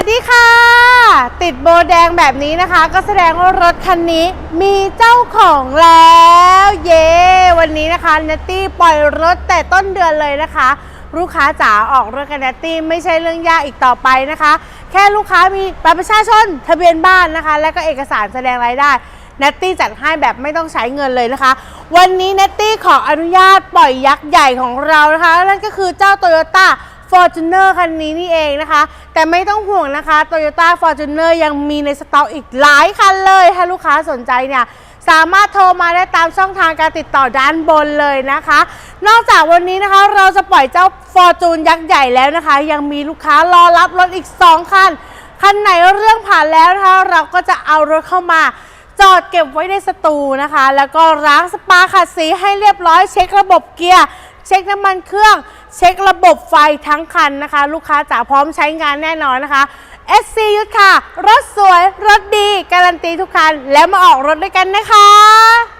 วัสดีค่ะ ติดโบแดงแบบนี้นะคะ ก็แสดงว่ารถคันนี้มีเจ้าของแล้ว เย้ วันนี้นะคะเนตตี้ปล่อยรถแต่ต้นเดือนเลยนะคะ ลูกค้าจ๋าออกรถกับเนตตี้ไม่ใช่เรื่องยากอีกต่อไปนะคะ แค่ลูกค้ามีบัตรประชาชนทะเบียนบ้านนะคะ และก็เอกสารแสดงรายได้เนตตี้จัดให้แบบไม่ต้องใช้เงินเลยนะคะ วันนี้เนตตี้ขออนุญาตปล่อยยักษ์ใหญ่ของเรานะคะนั่นก็คือเจ้า Toyota Fortuner คันนี้นี่เองนะคะ แต่ไม่ต้องห่วงนะคะ Toyota Fortuner ยังมีในสต็อกอีกหลายคันเลย ถ้าลูกค้าสนใจเนี่ยสามารถโทรมาได้ตามช่องทางการติดต่อด้านบนเลยนะคะ นอกจากวันนี้นะคะเราจะปล่อยเจ้า Fortune ยักษ์ใหญ่แล้วนะคะ ยังมีลูกค้ารอรับรถอีก 2 คัน คันไหนเรื่องผ่านแล้วนะคะ เราก็จะเอารถเข้ามาจอดเก็บไว้ในสตูนะคะ แล้วก็ล้างสปาขัดสีให้เรียบร้อยเช็คระบบเกียร์ เช็คน้ำมันเครื่อง เช็คระบบไฟทั้งคันนะคะ ลูกค้าจ๋าพร้อมใช้งานแน่นอนนะคะ SC ยุทธค่ะ รถสวย รถดี การันตีทุกคัน แล้วมาออกรถด้วยกันนะคะ